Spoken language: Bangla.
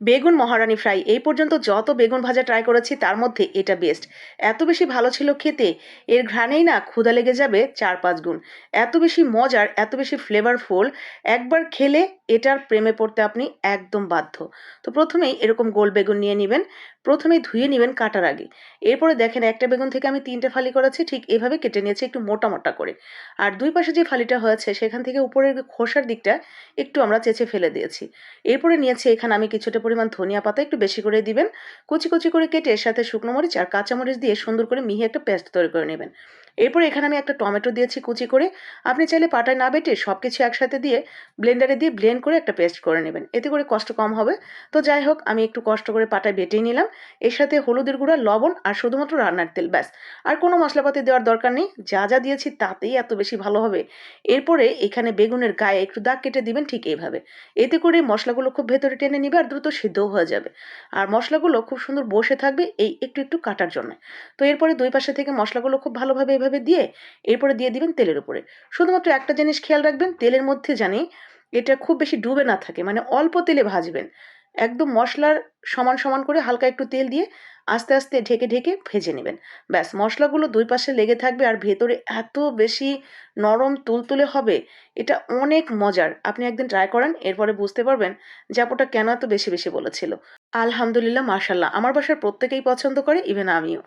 বেগুন মহারানি ফ্রাই, এই পর্যন্ত যত বেগুন ভাজা ট্রাই করেছি তার মধ্যে এটা বেস্ট এত বেশি ভালো ছিল খেতে, এর ঘ্রাণেই না ক্ষুধা লেগে যাবে চার পাঁচ গুণ। এত বেশি মজার, এত বেশি ফ্লেভারফুল একবার খেলে এটার প্রেমে পড়তে আপনি একদম বাধ্য। তো প্রথমেই এরকম গোল বেগুন নিয়ে নেবেন, প্রথমেই ধুয়ে নেবেন কাটার আগে। এরপরে দেখেন একটা বেগুন থেকে আমি তিনটে ফালি করেছি, ঠিক এভাবে কেটে নিয়েছি একটু মোটা মোটা করে। আর দুই পাশে যে ফালিটা হয়েছে, সেখান থেকে উপরের খোসার দিকটা একটু আমরা চেঁচে ফেলে দিয়েছি। এরপরে নিয়েছি এখানে আমি কিছুটা পরিমাণ ধনিয়া পাতা, একটু বেশি করে দিবেন। কুচি কুচি করে কেটে এর সাথে শুকনো মরিচ আর কাঁচামরিচ দিয়ে সুন্দর করে মিহি একটা পেস্ট তৈরি করে নেবেন। এরপর এখানে আমি একটা টমেটো দিয়েছি কুচি করে। আপনি চাইলে পাটায় না বেটে সব কিছু একসাথে দিয়ে ব্লেন্ডারে দিয়ে ব্লেন্ড করে একটা পেস্ট করে নেবেন। এতে করে কষ্ট কম হবে। তো যাই হোক, আমি একটু কষ্ট করে পাটায় বেটেই নিলাম। এর সাথে হলুদের গুঁড়া, লবণ আর শুধুমাত্র রান্নার তেল, ব্যাস। আর কোনো মশলাপাতি দেওয়ার দরকার নেই। যা যা দিয়েছি তাতেই এত বেশি ভালো হবে। এরপরে এখানে বেগুনের গায়ে একটু দাগ কেটে দিবেন ঠিক এইভাবে। এতে করে মশলাগুলো খুব ভেতরে টেনে নিবে আর দ্রুত সিদ্ধও হয়ে যাবে। আর মশলাগুলো খুব সুন্দর বসে থাকবে এই একটু একটু কাটার জন্য। তো এরপরে দুই পাশে থেকে মশলাগুলো খুব ভালোভাবে এভাবে দিয়ে এরপরে দিয়ে দিবেন তেলের উপরে। শুধুমাত্র একটা জিনিস খেয়াল রাখবেন, তেলের মধ্যে জানি এটা খুব বেশি ডুবে না থাকে মানে অল্প তেলে ভাজবেন। একদম মশলার সমান সমান করে হালকা একটু তেল দিয়ে আস্তে আস্তে ঢেকে ঢেকে ভেজে নেবেন। ব্যাস, মশলাগুলো দুই পাশে লেগে থাকবে আর ভেতরে এত বেশি নরম তুলতুলে হবে, এটা অনেক মজার। আপনি একদিন ট্রাই করেন, এরপরে বুঝতে পারবেন যে আপুটা কেন এত বেশি বেশি বলেছিল। আলহামদুলিল্লাহ মাশাল্লাহ আমার বাসার প্রত্যেকেই পছন্দ করে ইভেন আমিও।